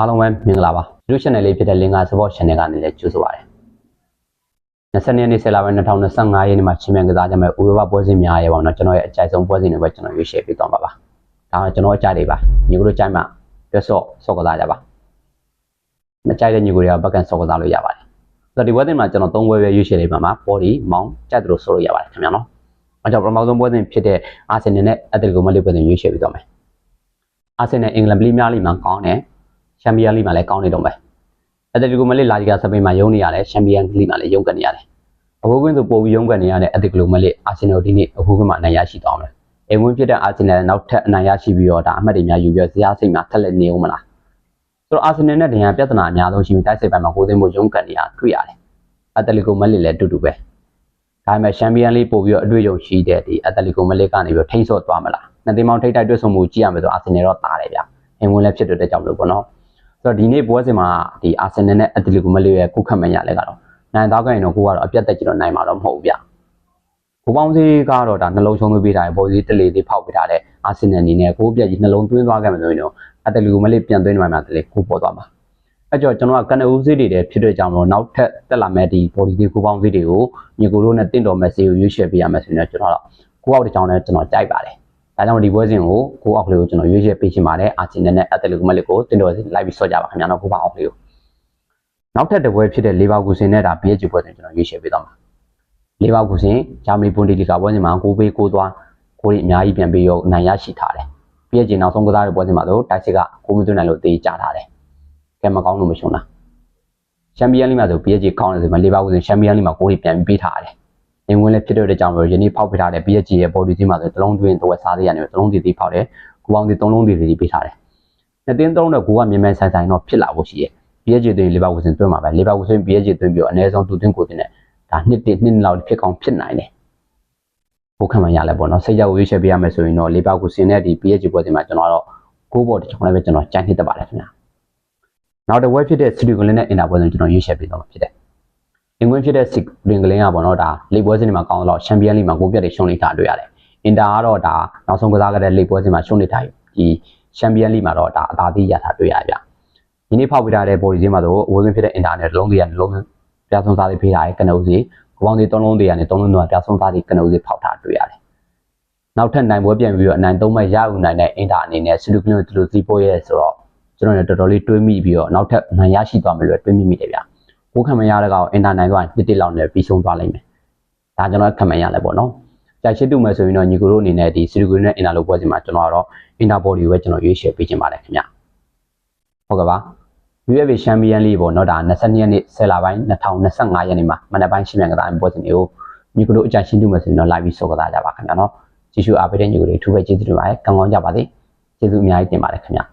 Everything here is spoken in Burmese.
အားလုံးပဲမင်္ဂလာပါ YouTube channel လေးဖြစ်တဲ့ Linga Sport Channel ကနေလည်းကြိုဆိုပါရစေ20ရက်နေ့10လပိုင်း2025ရက်နေ့မှာချင်းမြန်ကစားကြမယ့်ဥရောပပွဲစဉ်များရဲ့ပေါ့နော်ကျွန်တော်ရဲ့အကြိုက်ဆုံးပွဲစဉ်တွေပဲကျွန်တော်ရွေးချယ်ပေးသွားပါပါဒါကကျွန်တော်အကြိုက်တွေပါညီကိုတို့ကြိုက်မှပြတ်စော့စော့ကစားကြပါမကြိုက်တဲ့ညီကိုတွေကဘက်ကန်စော့ကစားလို့ရပါတယ်ဆိုတော့ဒီပွဲစဉ်မှာကျွန်တော်၃ပွဲပဲရွေးချယ်လေးပါမှာ body မောင်းကြိုက်တယ်လို့ဆိုလို့ရပါတယ်ခင်ဗျာနော်အဲကြောင့်ပထမဆုံးပွဲစဉ်ဖြစ်တဲ့အာဆင်နယ်နဲ့အက်တလီကိုမက်ဒရစ်ပွဲစဉ်ရွေးချယ်ပြီးတော့မယ်အာဆင်နယ်အင်္ဂလန်ပလီးများလီမှာကောင်းတယ် ချန်ပီယံလိမှာလည်းကောင်းနေတော့မယ်အက်တလီကိုမလစ်လာဂျီကာစပိန်မှာရုံးနေရတယ်ချန်ပီယံလိမှာလည်းရုံးကန်နေရတယ်အခုကွင်းဆိုပို့ပြီးရုံးကန်နေရတဲ့အက်တလီကိုမလစ်အာဆင်နယ်ဒီနေ့အခုကွင်းမှာအနိုင်ရရှိသွားမယ်အိမ်ဝင်ဖြစ်တဲ့အာဆင်နယ်နောက်ထပ်အနိုင်ရရှိပြီးတော့ဒါအမှတ်တွေများယူပြီးဇာတ်စိတ်မှာထက်လက်နေအောင်မလားဆိုတော့အာဆင်နယ်နဲ့ဒန်ရန်ပြဿနာအများဆုံးရှိပြီးတိုက်စစ်ပိုင်းမှာကိုသိမ်းဖို့ရုံးကန်နေရတွေ့ရတယ်အက်တလီကိုမလစ်လည်းတူတူပဲဒါပေမဲ့ချန်ပီယံလိပို့ပြီးတော့အတွေ့အကြုံရှိတဲ့ဒီအက်တလီကိုမလစ်ကနေပြီးထိန်းဆော့သွားမလားနှစ်သိန်းပေါင်းထိတ်တိုက်တွက်ဆုံမှုကြည့်ရမယ်ဆိုအာဆင်နယ်တော့တားတယ်ဗျအိမ်ဝင်လည်းဖြစ်တဲ့ကြောင့်လို့ပေါ့နော် ဆိုတော့ဒီနေ့ပွဲစဉ်မှာဒီအာဆင်နယ်နဲ့အက်တလီကိုမလီရဲ့ကုခတ်မှန်ရလဲကတော့နိုင်သားကိုရင်တော့ကိုကတော့အပြတ်တက်ကြည့်တော့နိုင်မှာတော့မဟုတ်ဘူးဗျ။ကိုပေါင်းစည်းကတော့ဒါနှလုံးရှုံးသွင်းပေးထားတယ်ပေါ်စီတလေလေးဖောက်ပေးထားတဲ့အာဆင်နယ်အနေနဲ့ကိုပြက်ကြီးနှလုံးသွင်းသွားခဲ့မယ်ဆိုရင်တော့အက်တလီကိုမလီပြန်သွင်းနေမှာတလေကိုပေါ်သွားမှာ။အဲကြောင့်ကျွန်တော်ကကနဦးစည်းတွေတဲ့ဖြစ်တဲ့ကြောင့်တော့နောက်ထပ်တက်လာမဲ့ဒီ body ဒီကိုပေါင်းစည်းတွေကိုညီကိုတို့နဲ့တင့်တော်မဲ့စီကိုရွေးချယ်ပေးရမယ်ဆိုရင်တော့ကျွန်တော်တော့ကိုအောက်တစ်ကြောင်းနဲ့ကျွန်တော်ကြိုက်ပါတယ်။ ဒါကြောင့်ဒီပွဲစဉ်ကိုကိုအောက်ကလေးကိုကျွန်တော်ရွေးချယ်ပေးချင်ပါတယ်အာဆင်နယ်နဲ့အက်တလီကိုမလီကိုတင်တော်စီလိုက်ပြီးဆော့ကြပါခင်ဗျာနော်ကိုပါအောက်ကလေးကိုနောက်ထပ်တစ်ပွဲဖြစ်တဲ့လေဘာကူစင်နဲ့ဒါ PSG ပွဲစဉ်ကျွန်တော်ရွေးချယ်ပေးသွားမှာလေဘာကူစင်ဂျာမနီပွန်ဒီလီဂါပွဲစဉ်မှာကိုပေးကိုသွားကိုရီအများကြီးပြန်ပြီးတော့နိုင်ရရှိထားတယ် PSG နောက်ဆုံးကစားတဲ့ပွဲစဉ်မှာတော့တိုက်စစ်ကကိုမသွင်းနိုင်လို့တေးကြထားတယ်ကဲမကောင်းလို့မရှုံးတာချန်ပီယံလိမှာဆို PSG ကောင်းတယ်ဆိုမှလေဘာကူစင်ချန်ပီယံလိမှာကိုရီပြန်ပြီးပေးထားတယ် အင်ဝင်လည်းဖြစ်တဲ့ကြောင့်ပဲယနေ့ဖောက်ပေးထားတဲ့ PSG ရဲ့ body ကြီးမှာဆိုတလုံးတွင်းတော့စားသေးရတယ်တလုံးတည်တည်ဖောက်တယ်ကိုပေါင်းဒီသုံးလုံးတည်တည်ပေးထားတယ်နှစ်တင်းသုံးတော့ကိုကမြန်မြန်ဆိုင်ဆိုင်တော့ဖြစ်လာဖို့ရှိရဲ့ PSG တွင်းလီဗာပူးစင်တွင်းမှာပဲလီဗာပူးစင် PSG တွင်းပြီးတော့အနည်းဆုံးသူတွင်းကိုတင်တဲ့ဒါနှစ်တစ်နှစ်လောက်ဖြစ်ကောင်းဖြစ်နိုင်တယ်ဘုခံမှရလဲပေါ့နော်စိတ်ကြောက်ရွေးချယ်ပေးရမယ်ဆိုရင်တော့လီဗာပူးစင်နဲ့ဒီ PSG ပွဲစဉ်မှာကျွန်တော်ကတော့ကိုးဘော်တစ်ချောင်းလည်းပဲကျွန်တော်ကြိုက်နှစ်တပါတယ်ခင်ဗျာနောက်တစ်ဝက်ဖြစ်တဲ့စီရီဂလင်းနဲ့အင်တာပွဲစဉ်ကျွန်တော်ရွေးချယ်ပေးတော့မှာဖြစ်တယ် အင်္ဂွင်းဖြစ်တဲ့စီဂလင်းကပေါ့နော်ဒါလိပွဲစဉ်တွေမှာကောင်းတော့ချန်ပီယံလိမှာကိုပြတ်တွေရှုံးနေတာတွေ့ရတယ်အင်တာကတော့ဒါနောက်ဆုံးကစားခဲ့တဲ့လိပွဲစဉ်မှာရှုံးနေတာဒီချန်ပီယံလိမှာတော့ဒါအသာသေးရတာတွေ့ရဗျဒီနေ့ဖောက်ပေးထားတဲ့ body ချင်းမှာတော့အဝေးကဖြစ်တဲ့ internet လုံးသေးရလုံးပြဆုံးသားလေးဖေးထားရဲ့ကနဦးစီကပေါင်းသေးသုံးလုံးသေးရနဲ့သုံးလုံးတော့ပြဆုံးသားလေးကနဦးစီဖောက်ထားတွေ့ရတယ်နောက်ထပ်နိုင်ပွဲပြန်ပြီးတော့အနိုင်သုံးမဲ့ရယူနိုင်တဲ့အင်တာအနေနဲ့စလူကလင်းတူလူစီပို့ရဲဆိုတော့ကျွန်တော်လည်းတော်တော်လေးတွေးမိပြီးတော့နောက်ထပ်နိုင်ရရှိသွားမယ်လို့တွေးမိမိတယ်ဗျ ကိုခံမရတဲ့ကောင်အင်တာနိုင်သွားရင်တစ်တစ်လောက်နဲ့ပြီးဆုံးသွားလိမ့်မယ်။ဒါကျွန်တော်ခံမရလဲပေါ့နော်။ကြိုက်ရှိတူမယ်ဆိုရင်တော့ညီကိုတို့အနေနဲ့ဒီစီရီကိုနဲ့အင်တာလိုပွဲစဉ်မှာကျွန်တော်ကတော့အင်တာဘော်ဒီကိုပဲကျွန်တော်ရွေးချယ်ပေးခြင်းပါတယ်ခင်ဗျ။ဟုတ်ကဲ့ပါ။ UEFA Champions League ပေါ့နော်ဒါ22ရက်နေ့10လပိုင်း2025ရက်နေ့မှာမနက်ပိုင်းရှင်းပြန်ကစားပွဲစဉ်တွေကိုညီကိုတို့အကြိုက်ရှိတူမယ်ဆိုရင်တော့လိုက်ပြီးဆော့ကစားကြပါခင်ဗျာနော်။ကျေးဇူးအားပေးတဲ့ညီကိုတွေအထူးပဲကျေးဇူးတင်ပါတယ်။ကံကောင်းကြပါစေ။ကျေးဇူးအများကြီးတင်ပါတယ်ခင်ဗျာ။